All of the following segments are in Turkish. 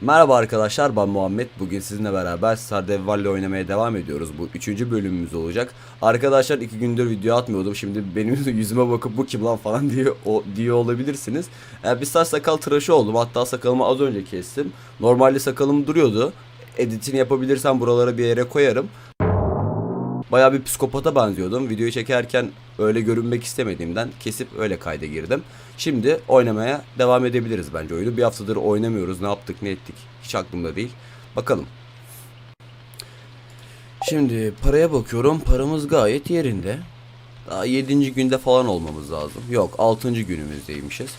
Merhaba arkadaşlar ben Muhammed. Bugün sizinle beraber Stardew Valley oynamaya devam ediyoruz. Bu üçüncü bölümümüz olacak. Arkadaşlar iki gündür video atmıyordum. Şimdi benim yüzüme bakıp bu kim lan falan diye o, diye olabilirsiniz. Ee, bir saç sakal tıraşı oldum. Hatta sakalımı az önce kestim. Normalde sakalım duruyordu. Editini yapabilirsem buralara bir yere koyarım. Bayağı bir psikopata benziyordum. Videoyu çekerken öyle görünmek istemediğimden kesip öyle kayda girdim. Şimdi oynamaya devam edebiliriz bence oyunu. Bir haftadır oynamıyoruz. Ne yaptık ne ettik hiç aklımda değil. Bakalım. Şimdi paraya bakıyorum. Paramız gayet yerinde. Daha 7. günde falan olmamız lazım. Yok 6. günümüzdeymişiz.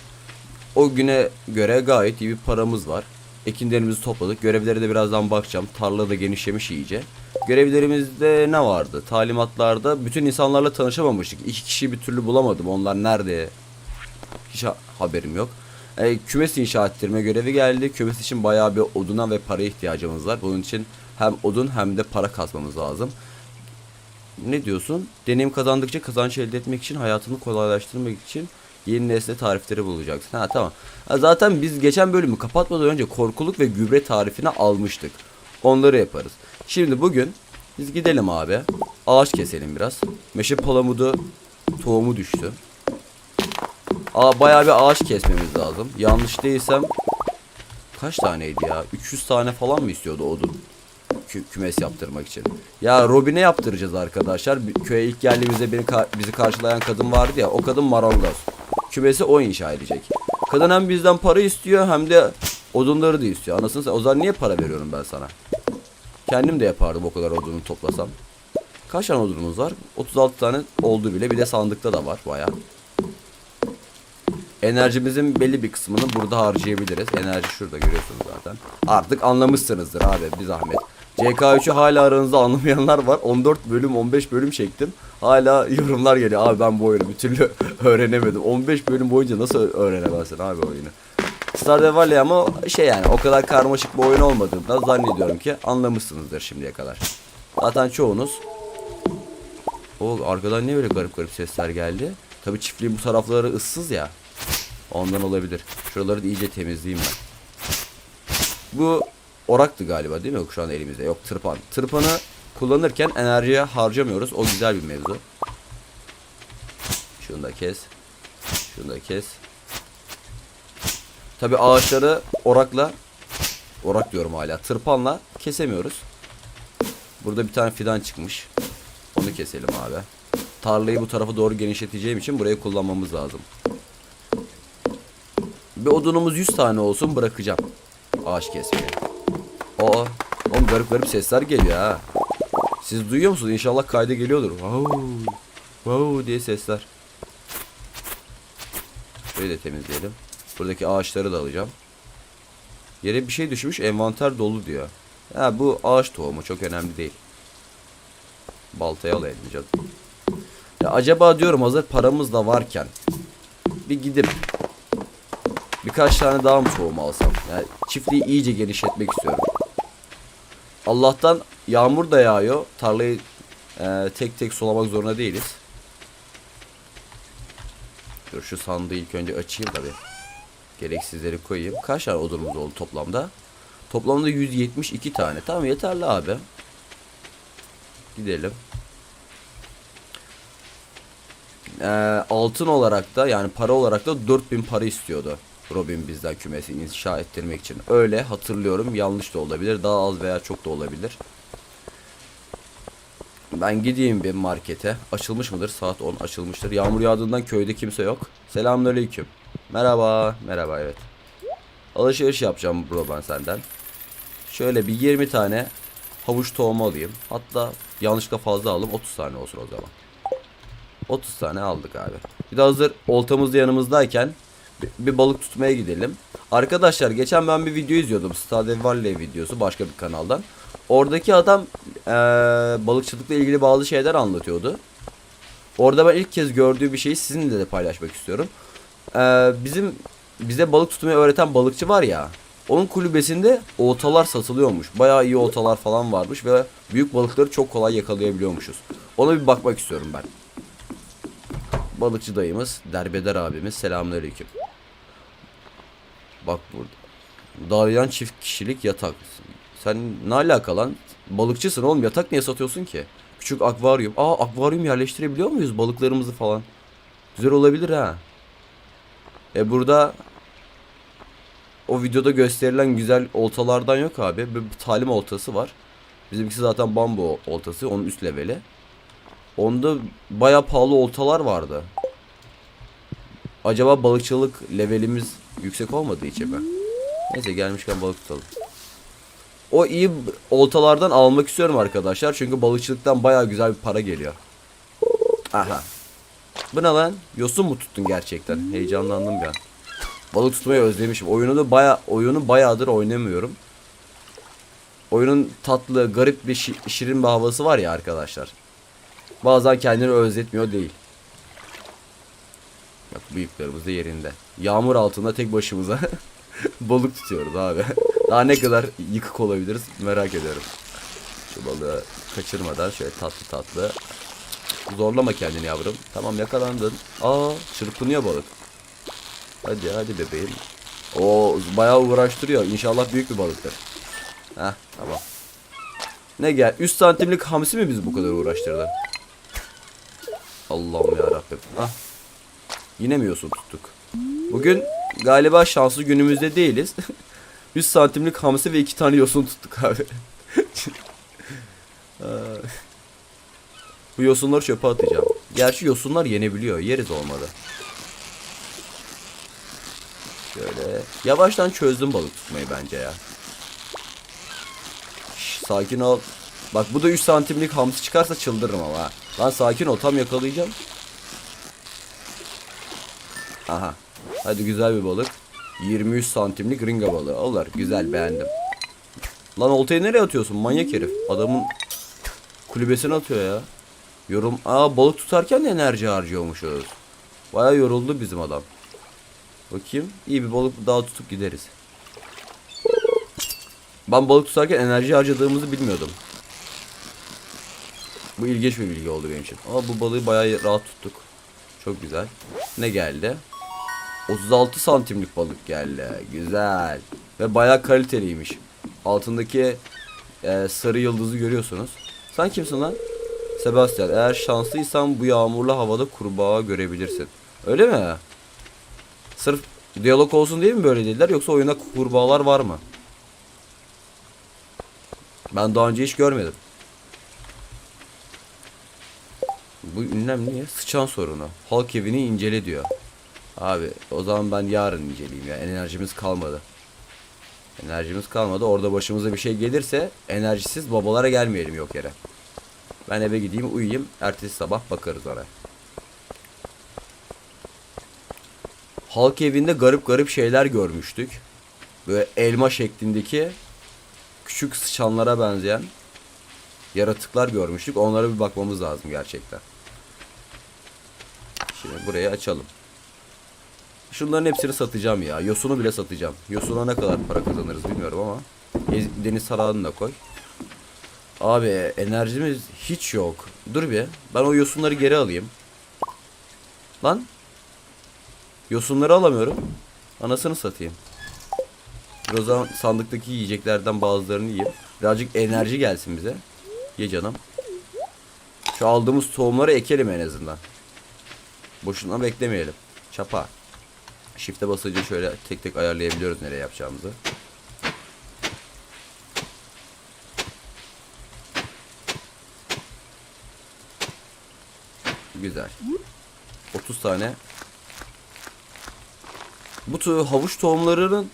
O güne göre gayet iyi bir paramız var. Ekinlerimizi topladık. Görevlere de birazdan bakacağım. Tarla da genişlemiş iyice. Görevlerimizde ne vardı? Talimatlarda bütün insanlarla tanışamamıştık. İki kişiyi bir türlü bulamadım. Onlar nerede? Hiç ha- haberim yok. E, kümes inşa ettirme görevi geldi. Kümes için bayağı bir oduna ve paraya ihtiyacımız var. Bunun için hem odun hem de para kazmamız lazım. Ne diyorsun? Deneyim kazandıkça kazanç elde etmek için hayatını kolaylaştırmak için yeni nesne tarifleri bulacaksın. Ha tamam. Ha, zaten biz geçen bölümü kapatmadan önce korkuluk ve gübre tarifini almıştık. Onları yaparız. Şimdi bugün biz gidelim abi. Ağaç keselim biraz. Meşe palamudu tohumu düştü. Aa, bayağı bir ağaç kesmemiz lazım. Yanlış değilsem kaç taneydi ya? 300 tane falan mı istiyordu odun? Kü- kümes yaptırmak için. Ya Robin'e yaptıracağız arkadaşlar. Köye ilk geldiğimizde beni ka- bizi karşılayan kadın vardı ya. O kadın marangoz. Kümesi o inşa edecek. Kadın hem bizden para istiyor hem de odunları da istiyor. Anasını sen. O zaman niye para veriyorum ben sana? Kendim de yapardım o kadar odunu toplasam. Kaç tane odunumuz var? 36 tane oldu bile. Bir de sandıkta da var bayağı. Enerjimizin belli bir kısmını burada harcayabiliriz. Enerji şurada görüyorsunuz zaten. Artık anlamışsınızdır abi bir zahmet. CK3'ü hala aranızda anlamayanlar var. 14 bölüm 15 bölüm çektim. Hala yorumlar geliyor. Abi ben bu oyunu bir türlü öğrenemedim. 15 bölüm boyunca nasıl öğrenemezsin abi oyunu? Stardew Valley ama şey yani o kadar karmaşık bir oyun olmadığından zannediyorum ki anlamışsınızdır şimdiye kadar. Zaten çoğunuz o arkadan ne böyle garip garip sesler geldi? Tabii çiftliğin bu tarafları ıssız ya. Ondan olabilir. Şuraları da iyice temizleyeyim ben. Bu oraktı galiba değil mi? Yok şu an elimizde. Yok tırpan. Tırpanı kullanırken enerjiye harcamıyoruz. O güzel bir mevzu. Şunu da kes. Şunu da kes. Tabi ağaçları orakla orak diyorum hala. Tırpanla kesemiyoruz. Burada bir tane fidan çıkmış. Onu keselim abi. Tarlayı bu tarafa doğru genişleteceğim için burayı kullanmamız lazım. Bir odunumuz 100 tane olsun bırakacağım. Ağaç kesmeye. Aa, oğlum garip garip sesler geliyor ha. Siz duyuyor musunuz? İnşallah kayda geliyordur. Wow, wow diye sesler. Şurayı da temizleyelim. Buradaki ağaçları da alacağım. Yere bir şey düşmüş, envanter dolu diyor. Ha bu ağaç tohumu çok önemli değil. Baltayı al eline canım. Ya acaba diyorum hazır paramız da varken bir gidip birkaç tane daha mı tohum alsam? Yani çiftliği iyice genişletmek istiyorum. Allah'tan yağmur da yağıyor. Tarlayı e, tek tek sulamak zorunda değiliz. Dur şu sandığı ilk önce açayım tabi. Gereksizleri koyayım. Kaç tane odunumuz oldu toplamda? Toplamda 172 tane. Tamam yeterli abi. Gidelim. Ee, altın olarak da yani para olarak da 4000 para istiyordu. Robin bizden kümesi inşa ettirmek için. Öyle hatırlıyorum. Yanlış da olabilir. Daha az veya çok da olabilir. Ben gideyim bir markete. Açılmış mıdır? Saat 10 açılmıştır. Yağmur yağdığından köyde kimse yok. Selamünaleyküm. Merhaba. Merhaba evet. Alışveriş yapacağım bro ben senden. Şöyle bir 20 tane havuç tohumu alayım. Hatta yanlışlıkla fazla aldım. 30 tane olsun o zaman. 30 tane aldık abi. Bir de hazır oltamız da yanımızdayken bir, balık tutmaya gidelim. Arkadaşlar geçen ben bir video izliyordum. Stardew Valley videosu başka bir kanaldan. Oradaki adam eee, balıkçılıkla ilgili bazı şeyler anlatıyordu. Orada ben ilk kez gördüğü bir şeyi sizinle de paylaşmak istiyorum. Eee, bizim bize balık tutmayı öğreten balıkçı var ya. Onun kulübesinde oltalar satılıyormuş. Bayağı iyi oltalar falan varmış ve büyük balıkları çok kolay yakalayabiliyormuşuz. Ona bir bakmak istiyorum ben. Balıkçı dayımız, derbeder abimiz selamünaleyküm. Bak burada. Dağlayan çift kişilik yatak. Sen ne alaka lan? Balıkçısın oğlum yatak niye satıyorsun ki? Küçük akvaryum. Aa akvaryum yerleştirebiliyor muyuz balıklarımızı falan? Güzel olabilir ha. E burada o videoda gösterilen güzel oltalardan yok abi. Bir talim oltası var. Bizimkisi zaten bambu oltası. Onun üst leveli. Onda baya pahalı oltalar vardı. Acaba balıkçılık levelimiz yüksek olmadığı için mi? Neyse gelmişken balık tutalım. O iyi oltalardan almak istiyorum arkadaşlar. Çünkü balıkçılıktan baya güzel bir para geliyor. Aha. Bu ne lan? Yosun mu tuttun gerçekten? Heyecanlandım an. Balık tutmayı özlemişim. Oyunu da baya oyunu bayağıdır oynamıyorum. Oyunun tatlı, garip bir şi- şirin bir havası var ya arkadaşlar. Bazen kendini özletmiyor değil. Bak bıyıklarımız da yerinde. Yağmur altında tek başımıza balık tutuyoruz abi. Daha ne kadar yıkık olabiliriz merak ediyorum. Şu balığı kaçırmadan şöyle tatlı tatlı. Zorlama kendini yavrum. Tamam yakalandın. Aa çırpınıyor balık. Hadi hadi bebeğim. O bayağı uğraştırıyor. İnşallah büyük bir balıktır. Heh tamam. Ne gel? 3 santimlik hamsi mi bizi bu kadar uğraştırdı? Allah'ım ya Rabbim. Ah. Yine mi yosun tuttuk? Bugün galiba şanslı günümüzde değiliz. 100 santimlik hamsi ve iki tane yosun tuttuk abi. Ay. Bu yosunları çöpe atacağım. Gerçi yosunlar yenebiliyor. Yeriz olmadı. Şöyle. Yavaştan çözdüm balık tutmayı bence ya. Sakin ol. Bak bu da 3 santimlik hamsi çıkarsa çıldırırım ama. Lan sakin ol tam yakalayacağım. Aha. Hadi güzel bir balık. 23 santimlik ringa balığı. Olur güzel beğendim. Lan oltayı nereye atıyorsun manyak herif? Adamın kulübesine atıyor ya. Yorum. Aa balık tutarken de enerji harcıyormuşuz. Baya yoruldu bizim adam. Bakayım. İyi bir balık daha tutup gideriz. Ben balık tutarken enerji harcadığımızı bilmiyordum. Bu ilginç bir bilgi oldu benim için. Ama bu balığı bayağı rahat tuttuk. Çok güzel. Ne geldi? 36 santimlik balık geldi. Güzel. Ve bayağı kaliteliymiş. Altındaki e, sarı yıldızı görüyorsunuz. Sen kimsin lan? Sebastian. Eğer şanslıysan bu yağmurlu havada kurbağa görebilirsin. Öyle mi? Sırf diyalog olsun diye mi böyle dediler yoksa oyunda kurbağalar var mı? Ben daha önce hiç görmedim. Bu ünlem niye? Sıçan sorunu. Halk evini incele diyor. Abi o zaman ben yarın inceleyeyim ya. Enerjimiz kalmadı. Enerjimiz kalmadı. Orada başımıza bir şey gelirse enerjisiz babalara gelmeyelim yok yere. Ben eve gideyim uyuyayım. Ertesi sabah bakarız oraya. Halk evinde garip garip şeyler görmüştük. Böyle elma şeklindeki küçük sıçanlara benzeyen yaratıklar görmüştük. Onlara bir bakmamız lazım gerçekten. Şimdi burayı açalım. Şunların hepsini satacağım ya. Yosunu bile satacağım. Yosuna ne kadar para kazanırız bilmiyorum ama. Deniz sarağını da koy. Abi enerjimiz hiç yok. Dur bir. Ben o yosunları geri alayım. Lan. Yosunları alamıyorum. Anasını satayım. Dur O zaman sandıktaki yiyeceklerden bazılarını yiyeyim. Birazcık enerji gelsin bize. Ye canım. Şu aldığımız tohumları ekelim en azından. Boşuna beklemeyelim. Çapa. Shift'e basınca şöyle tek tek ayarlayabiliyoruz nereye yapacağımızı. Güzel. 30 tane. Bu tür havuç tohumlarının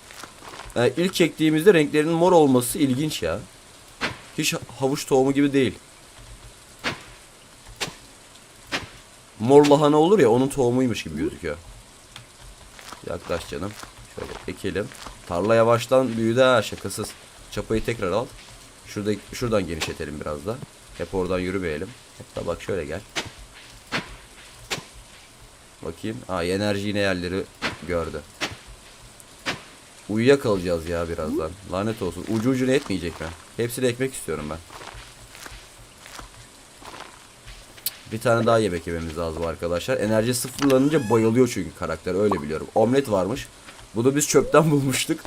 e, ilk çektiğimizde renklerinin mor olması ilginç ya. Hiç havuç tohumu gibi değil. Mor lahana olur ya onun tohumuymuş gibi gözüküyor. Yaklaş canım. Şöyle ekelim. Tarla yavaştan büyüdü ha şakasız. Çapayı tekrar al. Şurada şuradan genişletelim biraz da. Hep oradan yürümeyelim. Hatta bak şöyle gel. Bakayım. Aa enerji yine yerleri gördü. Uyuyakalacağız ya birazdan. Lanet olsun. Ucu ucuna etmeyecek mi? Hepsini ekmek istiyorum ben. Bir tane daha yemek yememiz lazım arkadaşlar. Enerji sıfırlanınca bayılıyor çünkü karakter öyle biliyorum. Omlet varmış. Bunu biz çöpten bulmuştuk.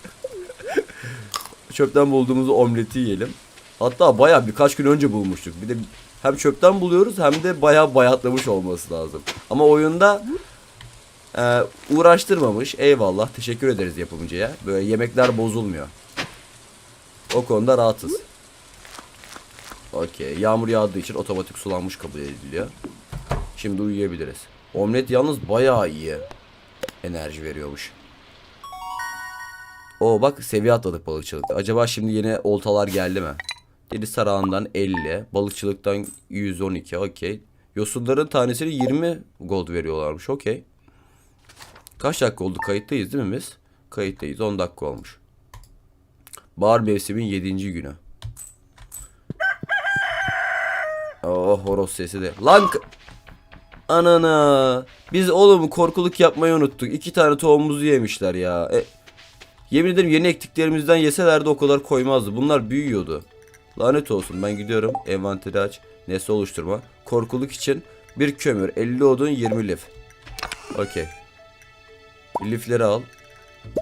çöpten bulduğumuz omleti yiyelim. Hatta baya birkaç gün önce bulmuştuk. Bir de hem çöpten buluyoruz hem de baya bayatlamış olması lazım. Ama oyunda e, uğraştırmamış. Eyvallah. Teşekkür ederiz yapımcıya. Böyle yemekler bozulmuyor. O konuda rahatız. Okey. Yağmur yağdığı için otomatik sulanmış kabul ediliyor. Şimdi uyuyabiliriz. Omlet yalnız bayağı iyi. Enerji veriyormuş. O bak seviye atladık balıkçılıkta. Acaba şimdi yine oltalar geldi mi? Deniz sarağından 50, balıkçılıktan 112 okey. Yosunların tanesini 20 gold veriyorlarmış okey. Kaç dakika oldu kayıttayız değil mi biz? Kayıttayız 10 dakika olmuş. Bahar mevsimin 7. günü. Oh horoz sesi de. Lan Anana. Biz oğlum korkuluk yapmayı unuttuk. İki tane tohumumuzu yemişler ya. E, yemin ederim yeni ektiklerimizden yeselerdi o kadar koymazdı. Bunlar büyüyordu. Lanet olsun ben gidiyorum. Envanteri aç. Nesne oluşturma. Korkuluk için bir kömür. 50 odun 20 lif. Okey. Lifleri al.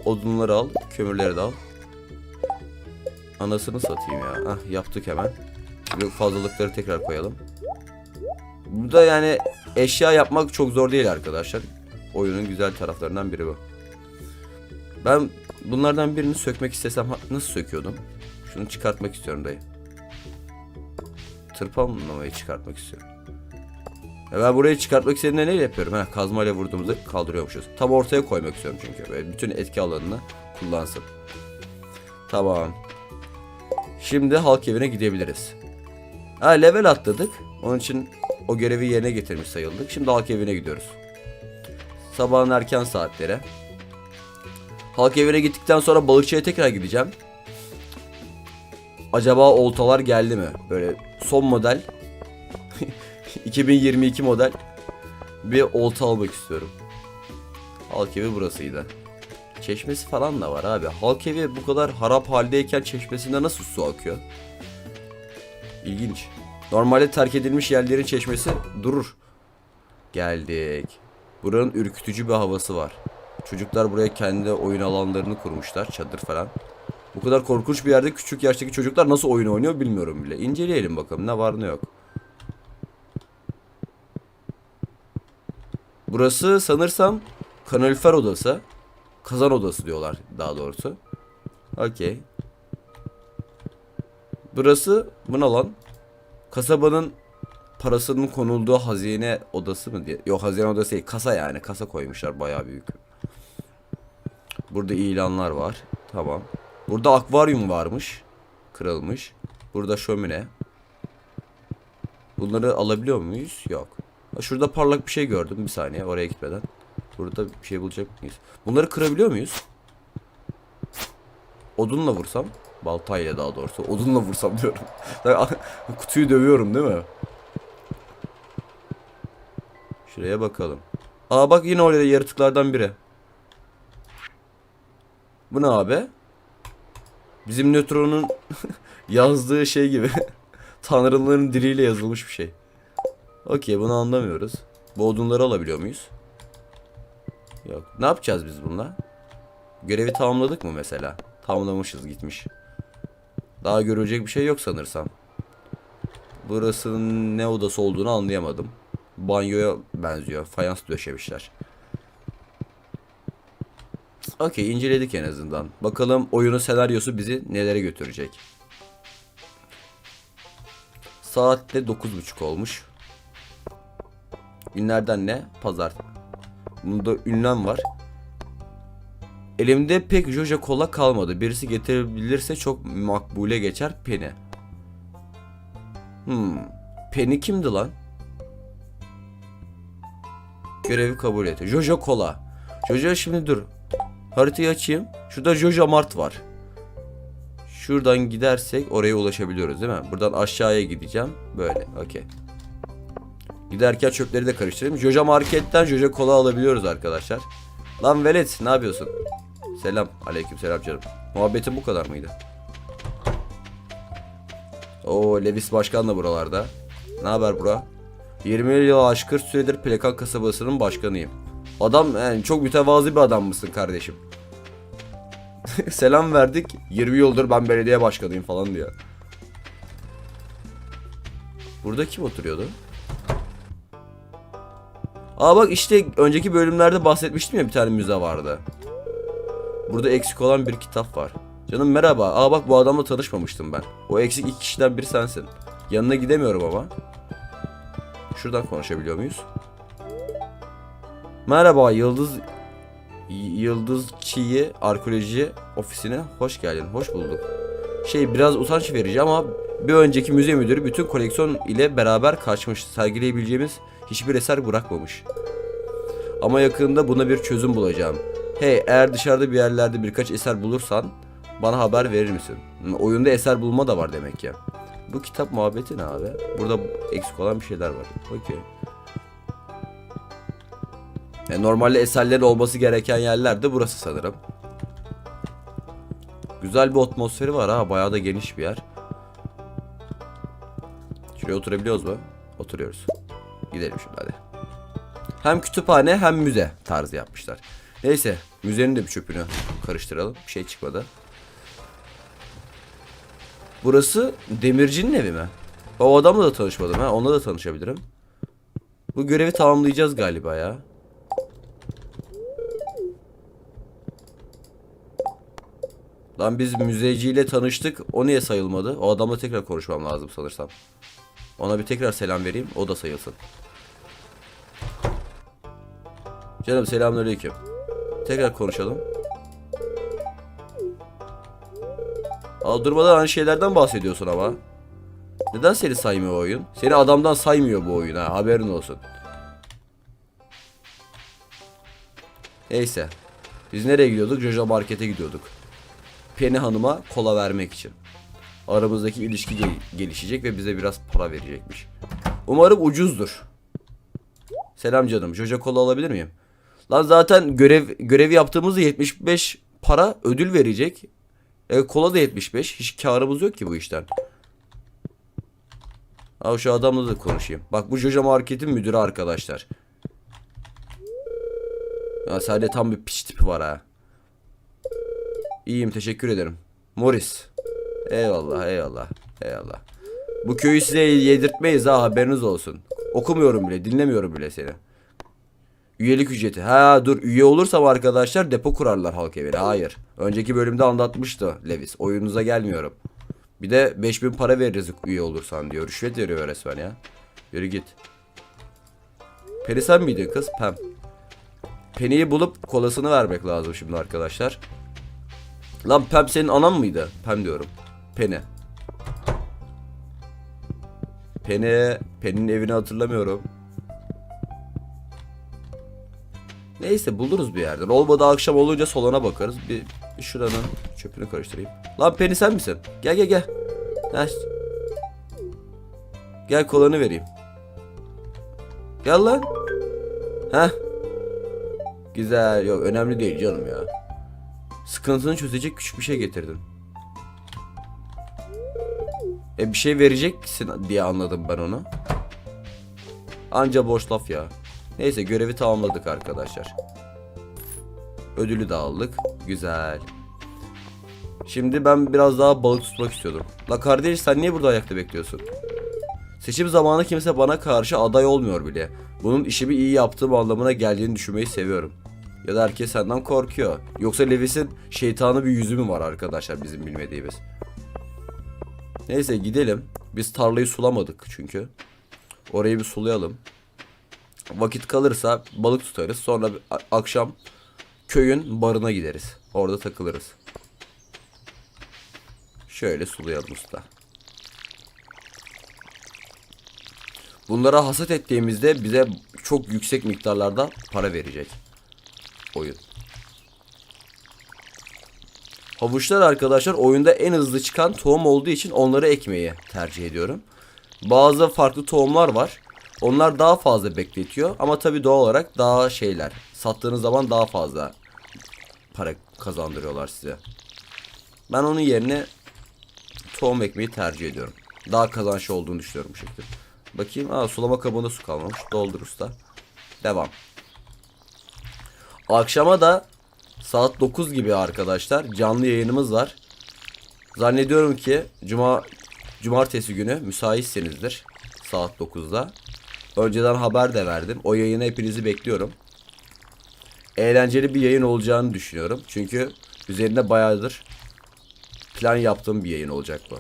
Odunları al. Kömürleri de al. Anasını satayım ya. Ah yaptık hemen. Fazlalıkları tekrar koyalım. Burada yani eşya yapmak çok zor değil arkadaşlar. Oyunun güzel taraflarından biri bu. Ben bunlardan birini sökmek istesem nasıl söküyordum? Şunu çıkartmak istiyorum dayı. Tırpanlamayı çıkartmak istiyorum. Ya ben burayı çıkartmak istediğimde neyle yapıyorum? Ha, kazmayla vurduğumuzda kaldırıyormuşuz. Tam ortaya koymak istiyorum çünkü. Böyle bütün etki alanını kullansın. Tamam. Şimdi halk evine gidebiliriz. Ha level atladık. Onun için o görevi yerine getirmiş sayıldık. Şimdi halk evine gidiyoruz. Sabahın erken saatleri. Halk evine gittikten sonra balıkçıya tekrar gideceğim. Acaba oltalar geldi mi? Böyle son model 2022 model bir olta almak istiyorum. Halk evi burasıydı. Çeşmesi falan da var abi. Halk evi bu kadar harap haldeyken çeşmesinde nasıl su akıyor? İlginç. Normalde terk edilmiş yerlerin çeşmesi durur. Geldik. Buranın ürkütücü bir havası var. Çocuklar buraya kendi oyun alanlarını kurmuşlar. Çadır falan. Bu kadar korkunç bir yerde küçük yaştaki çocuklar nasıl oyun oynuyor bilmiyorum bile. İnceleyelim bakalım ne var ne yok. Burası sanırsam kanalifer odası. Kazan odası diyorlar daha doğrusu. Okey. Burası bu ne lan? Kasabanın parasının konulduğu hazine odası mı diye. Yok hazine odası değil. Kasa yani. Kasa koymuşlar bayağı büyük. Burada ilanlar var. Tamam. Burada akvaryum varmış. Kırılmış. Burada şömine. Bunları alabiliyor muyuz? Yok. Şurada parlak bir şey gördüm. Bir saniye oraya gitmeden. Burada bir şey bulacak mıyız? Bunları kırabiliyor muyuz? Odunla vursam. Baltayla daha doğrusu. Odunla vursam diyorum. Kutuyu dövüyorum değil mi? Şuraya bakalım. Aa bak yine orada yaratıklardan biri. Bu ne abi? Bizim nötronun yazdığı şey gibi. Tanrıların diliyle yazılmış bir şey. Okey bunu anlamıyoruz. Bu odunları alabiliyor muyuz? Yok. Ne yapacağız biz bununla? Görevi tamamladık mı mesela? Tamamlamışız gitmiş. Daha görülecek bir şey yok sanırsam. Burasının ne odası olduğunu anlayamadım. Banyoya benziyor. Fayans döşemişler. Okey inceledik en azından. Bakalım oyunun senaryosu bizi nelere götürecek. Saatte 9.30 olmuş. Günlerden ne? Pazar. Bunda ünlem var. Elimde pek Joja kola kalmadı. Birisi getirebilirse çok makbule geçer Penny. Hmm. Penny kimdi lan? Görevi kabul et. Jojo kola. Jojo şimdi dur. Haritayı açayım. Şurada Jojo Mart var. Şuradan gidersek oraya ulaşabiliyoruz değil mi? Buradan aşağıya gideceğim. Böyle. Okey. Giderken çöpleri de karıştırayım. Jojo Market'ten Jojo kola alabiliyoruz arkadaşlar. Lan velet ne yapıyorsun? Selam. Aleyküm selam canım. Muhabbetin bu kadar mıydı? Oo Levis Başkan da buralarda. Ne haber bura? 20 yıl aşkın süredir Pelikan kasabasının başkanıyım. Adam yani çok mütevazı bir adam mısın kardeşim? Selam verdik. 20 yıldır ben belediye başkanıyım falan diyor. Burada kim oturuyordu? Aa bak işte önceki bölümlerde bahsetmiştim ya bir tane müze vardı. Burada eksik olan bir kitap var. Canım merhaba. Aa bak bu adamla tanışmamıştım ben. O eksik iki kişiden biri sensin. Yanına gidemiyorum ama. Şuradan konuşabiliyor muyuz? Merhaba Yıldız Yıldız Çiği Arkeoloji Ofisi'ne hoş geldin. Hoş bulduk. Şey biraz utanç verici ama bir önceki müze müdürü bütün koleksiyon ile beraber kaçmış. Sergileyebileceğimiz hiçbir eser bırakmamış. Ama yakında buna bir çözüm bulacağım. Hey eğer dışarıda bir yerlerde birkaç eser bulursan bana haber verir misin? Oyunda eser bulma da var demek ki. Bu kitap muhabbeti ne abi? Burada eksik olan bir şeyler var. Okey. E, normalde eserlerin olması gereken yerler de burası sanırım. Güzel bir atmosferi var ha. Bayağı da geniş bir yer. Şuraya oturabiliyoruz mu? Oturuyoruz. Gidelim şimdi hadi. Hem kütüphane hem müze tarzı yapmışlar. Neyse müzenin de bir çöpünü karıştıralım. Bir şey çıkmadı. Burası demircinin evi mi? O adamla da tanışmadım ha. Onunla da tanışabilirim. Bu görevi tamamlayacağız galiba ya. Lan biz müzeciyle tanıştık. O niye sayılmadı? O adamla tekrar konuşmam lazım sanırsam. Ona bir tekrar selam vereyim. O da sayılsın. Canım selamünaleyküm. Tekrar konuşalım. Aa, durmadan aynı şeylerden bahsediyorsun ama. Neden seni saymıyor oyun? Seni adamdan saymıyor bu oyun ha haberin olsun. Neyse. Biz nereye gidiyorduk? Jojo Market'e gidiyorduk. Penny Hanım'a kola vermek için. Aramızdaki ilişki gel- gelişecek ve bize biraz para verecekmiş. Umarım ucuzdur. Selam canım. Jojo kola alabilir miyim? Lan zaten görev görevi yaptığımızda 75 para ödül verecek. E, kola da 75. Hiç karımız yok ki bu işten. Al şu adamla da konuşayım. Bak bu Jojo Market'in müdürü arkadaşlar. Ya sadece tam bir piç tipi var ha. İyiyim teşekkür ederim. Morris. Eyvallah eyvallah eyvallah. Bu köyü size yedirtmeyiz ha haberiniz olsun. Okumuyorum bile dinlemiyorum bile seni. Üyelik ücreti. Ha dur üye olursam arkadaşlar depo kurarlar halk evine. Hayır. Önceki bölümde anlatmıştı Levis. Oyununuza gelmiyorum. Bir de 5000 para veririz üye olursan diyor. Rüşvet veriyor resmen ya. Yürü git. Peri sen miydin kız? Pem. Penny'yi bulup kolasını vermek lazım şimdi arkadaşlar. Lan Pem senin anan mıydı? Pem diyorum. Penny. Penny. Penny'nin evini hatırlamıyorum. Neyse buluruz bir yerden. Olmadı akşam olunca solana bakarız. Bir, şuranın çöpünü karıştırayım. Lan Penny sen misin? Gel gel gel. Gel. Gel kolanı vereyim. Gel lan. Heh. Güzel. Yok önemli değil canım ya. Sıkıntını çözecek küçük bir şey getirdim. E bir şey vereceksin diye anladım ben onu. Anca boş laf ya. Neyse görevi tamamladık arkadaşlar. Ödülü de aldık. Güzel. Şimdi ben biraz daha balık tutmak istiyordum. La kardeş sen niye burada ayakta bekliyorsun? Seçim zamanı kimse bana karşı aday olmuyor bile. Bunun işimi iyi yaptığım anlamına geldiğini düşünmeyi seviyorum. Ya da herkes senden korkuyor. Yoksa Levis'in şeytanı bir yüzü mü var arkadaşlar bizim bilmediğimiz. Neyse gidelim. Biz tarlayı sulamadık çünkü. Orayı bir sulayalım. Vakit kalırsa balık tutarız. Sonra akşam köyün barına gideriz. Orada takılırız. Şöyle sulayalım usta. Bunlara hasat ettiğimizde bize çok yüksek miktarlarda para verecek. Oyun. Havuçlar arkadaşlar oyunda en hızlı çıkan tohum olduğu için onları ekmeyi tercih ediyorum. Bazı farklı tohumlar var. Onlar daha fazla bekletiyor ama tabii doğal olarak daha şeyler. Sattığınız zaman daha fazla para kazandırıyorlar size. Ben onun yerine tohum ekmeği tercih ediyorum. Daha kazançlı olduğunu düşünüyorum bu şekilde. Bakayım. Aa sulama kabında su kalmamış. Doldur usta. Devam. Akşama da Saat 9 gibi arkadaşlar canlı yayınımız var. Zannediyorum ki cuma cumartesi günü müsaitsinizdir saat 9'da. Önceden haber de verdim. O yayına hepinizi bekliyorum. Eğlenceli bir yayın olacağını düşünüyorum. Çünkü üzerinde bayağıdır plan yaptığım bir yayın olacak bu.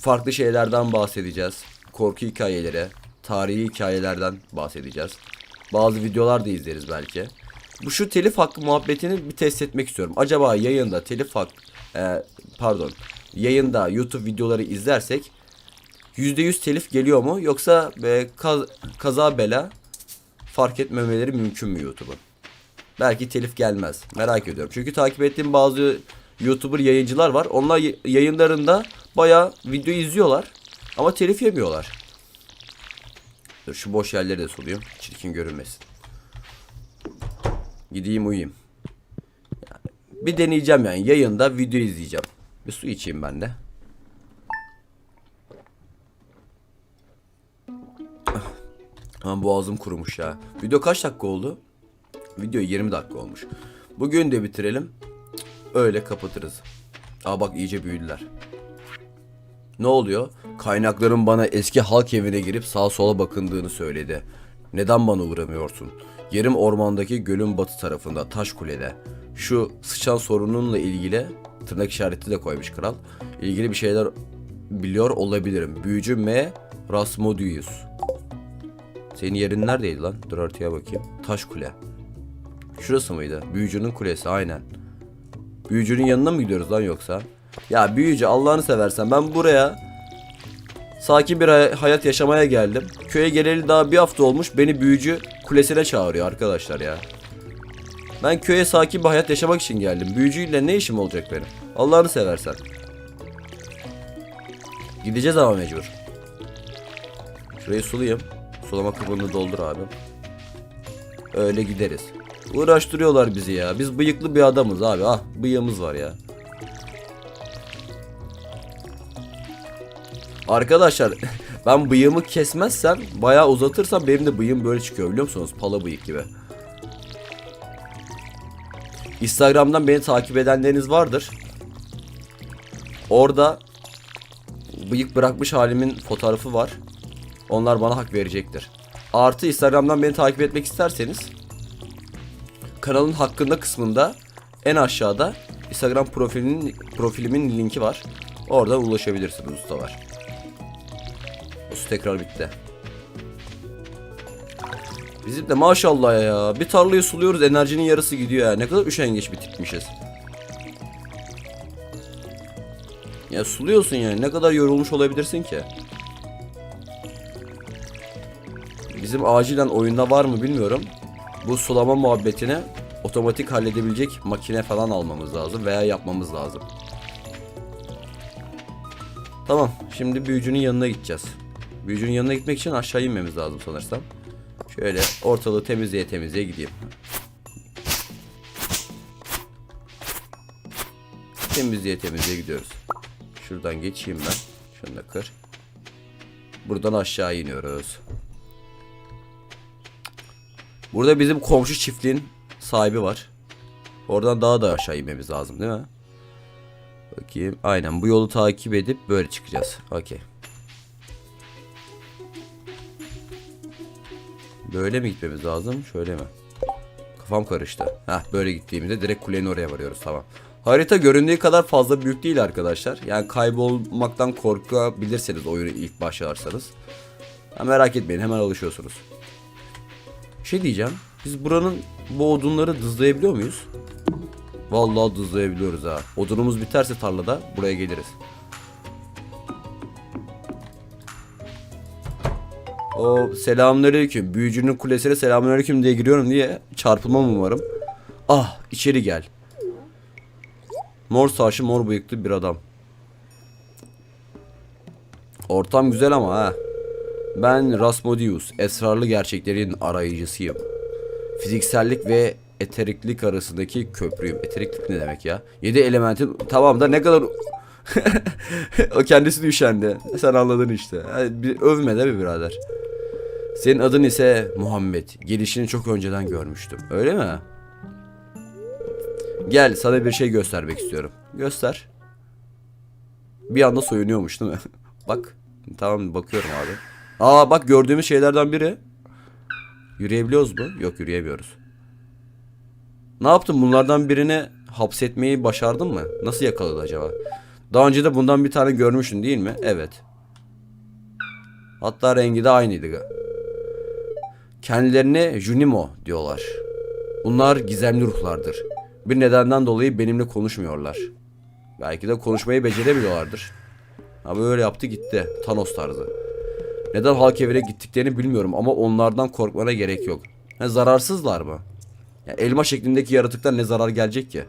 Farklı şeylerden bahsedeceğiz. Korku hikayeleri, tarihi hikayelerden bahsedeceğiz. Bazı videolar da izleriz belki. Bu şu telif hakkı muhabbetini bir test etmek istiyorum. Acaba yayında telif hak e, pardon yayında YouTube videoları izlersek %100 telif geliyor mu yoksa e, kaz- kaza bela fark etmemeleri mümkün mü YouTube'un? Belki telif gelmez. Merak ediyorum. Çünkü takip ettiğim bazı YouTuber yayıncılar var. Onlar yayınlarında bayağı video izliyorlar ama telif yemiyorlar. Dur şu boş yerleri de soluyum. Çirkin görünmesin. Gideyim uyuyayım. Bir deneyeceğim yani yayında video izleyeceğim. Bir su içeyim ben de. Ama boğazım kurumuş ya. Video kaç dakika oldu? Video 20 dakika olmuş. Bugün de bitirelim. Öyle kapatırız. Aa bak iyice büyüdüler. Ne oluyor? Kaynakların bana eski halk evine girip sağa sola bakındığını söyledi. Neden bana uğramıyorsun? Yerim ormandaki gölün batı tarafında, taş kulede. Şu sıçan sorununla ilgili tırnak işareti de koymuş kral. İlgili bir şeyler biliyor olabilirim. Büyücü M. Rasmodius. Senin yerin neredeydi lan? Dur haritaya bakayım. Taş kule. Şurası mıydı? Büyücünün kulesi aynen. Büyücünün yanına mı gidiyoruz lan yoksa? Ya büyücü Allah'ını seversen ben buraya sakin bir hay- hayat yaşamaya geldim. Köye geleli daha bir hafta olmuş beni büyücü kulesine çağırıyor arkadaşlar ya. Ben köye sakin bir hayat yaşamak için geldim. Büyücüyle ne işim olacak benim? Allah'ını seversen. Gideceğiz ama mecbur. Şurayı sulayayım. Sulama kabını doldur abi. Öyle gideriz. Uğraştırıyorlar bizi ya. Biz bıyıklı bir adamız abi. Ah bıyığımız var ya. Arkadaşlar ben bıyığımı kesmezsem bayağı uzatırsam benim de bıyığım böyle çıkıyor biliyor musunuz? Pala bıyık gibi. Instagram'dan beni takip edenleriniz vardır. Orada bıyık bırakmış halimin fotoğrafı var. Onlar bana hak verecektir. Artı Instagram'dan beni takip etmek isterseniz kanalın hakkında kısmında en aşağıda Instagram profilinin profilimin linki var. Oradan ulaşabilirsiniz ustalar. Su tekrar bitti. Bizim de maşallah ya. Bir tarlayı suluyoruz enerjinin yarısı gidiyor ya. Ne kadar üşengeç bir tipmişiz. Ya suluyorsun yani. Ne kadar yorulmuş olabilirsin ki? Bizim acilen oyunda var mı bilmiyorum. Bu sulama muhabbetini otomatik halledebilecek makine falan almamız lazım veya yapmamız lazım. Tamam, şimdi büyücünün yanına gideceğiz. Büyücünün yanına gitmek için aşağı inmemiz lazım sanırsam. Şöyle ortalığı temizleye temizleye gideyim. Temizleye temizleye gidiyoruz. Şuradan geçeyim ben. Şunu da kır. Buradan aşağı iniyoruz. Burada bizim komşu çiftliğin sahibi var. Oradan daha da aşağı inmemiz lazım değil mi? Bakayım. Aynen bu yolu takip edip böyle çıkacağız. Okey. Böyle mi gitmemiz lazım? Şöyle mi? Kafam karıştı. Heh böyle gittiğimizde direkt kulenin oraya varıyoruz. Tamam. Harita göründüğü kadar fazla büyük değil arkadaşlar. Yani kaybolmaktan korkabilirseniz oyunu ilk başlarsanız. Ya merak etmeyin hemen alışıyorsunuz. Bir şey diyeceğim. Biz buranın bu odunları dızlayabiliyor muyuz? Vallahi dızlayabiliyoruz ha. Odunumuz biterse tarlada buraya geliriz. O selamünaleyküm. Büyücünün kulesine selamünaleyküm diye giriyorum diye çarpılmam umarım. Ah içeri gel. Mor saçlı mor bıyıklı bir adam. Ortam güzel ama ha. Ben Rasmodius, esrarlı gerçeklerin arayıcısıyım. Fiziksellik ve eteriklik arasındaki köprüyüm. Eteriklik ne demek ya? Yedi elementin tamam da ne kadar o kendisi düşendi. Sen anladın işte. Hadi bir övme de mi birader? Senin adın ise Muhammed. Gelişini çok önceden görmüştüm. Öyle mi? Gel sana bir şey göstermek istiyorum. Göster. Bir anda soyunuyormuş değil mi? bak. Tamam bakıyorum abi. Aa bak gördüğümüz şeylerden biri. Yürüyebiliyoruz mu? Yok yürüyemiyoruz. Ne yaptın? Bunlardan birini hapsetmeyi başardın mı? Nasıl yakaladı acaba? Daha önce de bundan bir tane görmüşsün değil mi? Evet. Hatta rengi de aynıydı. Kendilerine Junimo diyorlar. Bunlar gizemli ruhlardır. Bir nedenden dolayı benimle konuşmuyorlar. Belki de konuşmayı beceremiyorlardır. Ama öyle yaptı gitti. Thanos tarzı. Neden halk evine gittiklerini bilmiyorum ama onlardan korkmana gerek yok. Ha, zararsızlar mı? Ya elma şeklindeki yaratıktan ne zarar gelecek ki?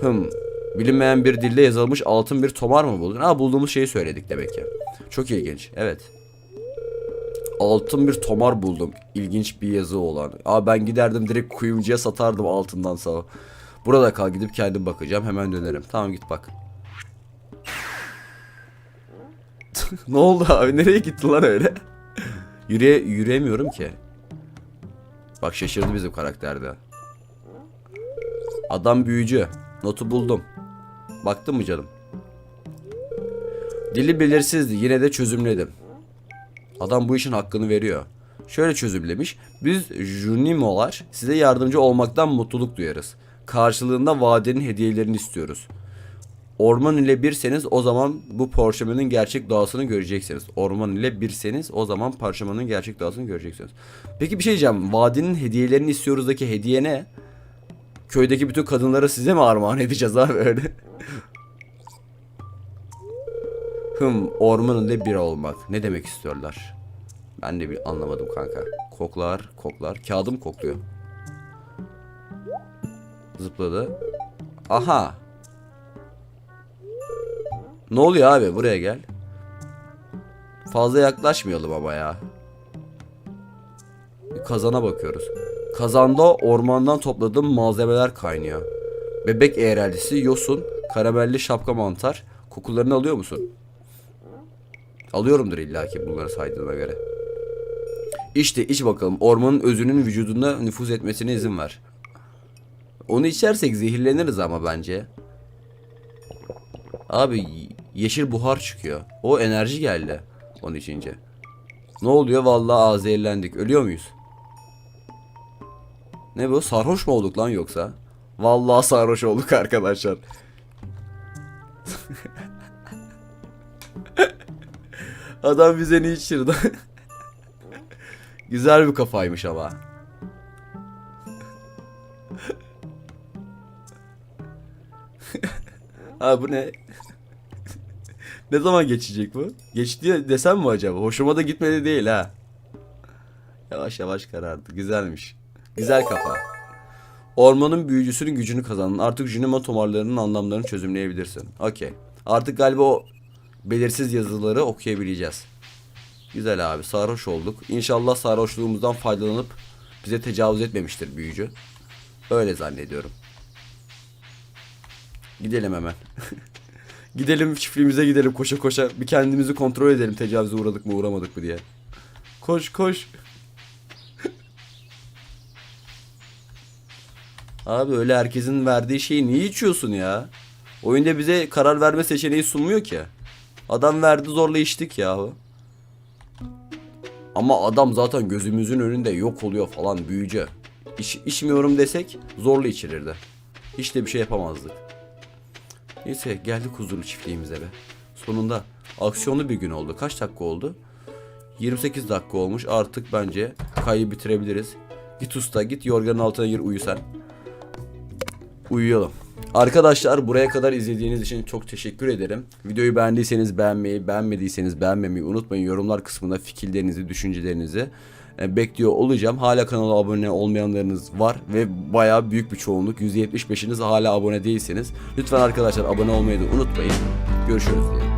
Hım. Bilinmeyen bir dilde yazılmış altın bir tomar mı buldun? Ha bulduğumuz şeyi söyledik demek ki. Çok ilginç. Evet. Altın bir tomar buldum. İlginç bir yazı olan. Aa ben giderdim direkt kuyumcuya satardım altından sağ. Burada kal gidip kendim bakacağım. Hemen dönerim. Tamam git bak. Ne oldu abi? Nereye gitti lan öyle? Yürüye, yürüyemiyorum ki. Bak şaşırdı bizim karakterde. Adam büyücü. Notu buldum. Baktın mı canım? Dili belirsizdi. Yine de çözümledim. Adam bu işin hakkını veriyor. Şöyle çözümlemiş. Biz Junimo'lar size yardımcı olmaktan mutluluk duyarız. Karşılığında vadenin hediyelerini istiyoruz. Orman ile birseniz o zaman bu parşömenin gerçek doğasını göreceksiniz. Orman ile birseniz o zaman parşömenin gerçek doğasını göreceksiniz. Peki bir şey diyeceğim. Vadinin hediyelerini istiyoruzdaki hediye ne? Köydeki bütün kadınları size mi armağan edeceğiz abi öyle? Hım orman ile bir olmak. Ne demek istiyorlar? Ben de bir anlamadım kanka. Koklar, koklar. Kağıdım kokluyor. Zıpladı. Aha. Ne oluyor abi? Buraya gel. Fazla yaklaşmayalım ama ya. Kazana bakıyoruz. Kazanda ormandan topladığım malzemeler kaynıyor. Bebek eğrelisi, yosun, karamelli şapka mantar. Kokularını alıyor musun? Alıyorumdur illaki bunları saydığına göre. İşte iç bakalım. Ormanın özünün vücudunda nüfuz etmesine izin ver. Onu içersek zehirleniriz ama bence. Abi yeşil buhar çıkıyor. O enerji geldi onu içince. Ne oluyor? Vallahi aa, zehirlendik. Ölüyor muyuz? Ne bu? Sarhoş mu olduk lan yoksa? Vallahi sarhoş olduk arkadaşlar. Adam bize ne içirdi? Güzel bir kafaymış ama. ha bu ne? Ne zaman geçecek bu? Geçti desem mi acaba? Hoşuma da gitmedi değil ha. Yavaş yavaş karardı. Güzelmiş. Güzel kafa. Ormanın büyücüsünün gücünü kazandın. Artık Junima tomarlarının anlamlarını çözümleyebilirsin. Okey. Artık galiba o belirsiz yazıları okuyabileceğiz. Güzel abi sarhoş olduk. İnşallah sarhoşluğumuzdan faydalanıp bize tecavüz etmemiştir büyücü. Öyle zannediyorum. Gidelim hemen. gidelim çiftliğimize gidelim koşa koşa. Bir kendimizi kontrol edelim tecavüze uğradık mı uğramadık mı diye. Koş koş. Abi öyle herkesin verdiği şeyi niye içiyorsun ya? Oyunda bize karar verme seçeneği sunmuyor ki. Adam verdi zorla içtik yahu. Ama adam zaten gözümüzün önünde yok oluyor falan büyücü. İç, içmiyorum desek zorla içirirdi. Hiç de bir şey yapamazdık. Neyse geldik huzurlu çiftliğimize be. Sonunda aksiyonlu bir gün oldu. Kaç dakika oldu? 28 dakika olmuş. Artık bence kayı bitirebiliriz. Git usta git yorganın altına gir uyu sen. Uyuyalım. Arkadaşlar buraya kadar izlediğiniz için çok teşekkür ederim. Videoyu beğendiyseniz beğenmeyi, beğenmediyseniz beğenmemeyi unutmayın. Yorumlar kısmına fikirlerinizi, düşüncelerinizi bekliyor olacağım. Hala kanala abone olmayanlarınız var ve bayağı büyük bir çoğunluk. %75'iniz hala abone değilseniz lütfen arkadaşlar abone olmayı da unutmayın. Görüşürüz diye.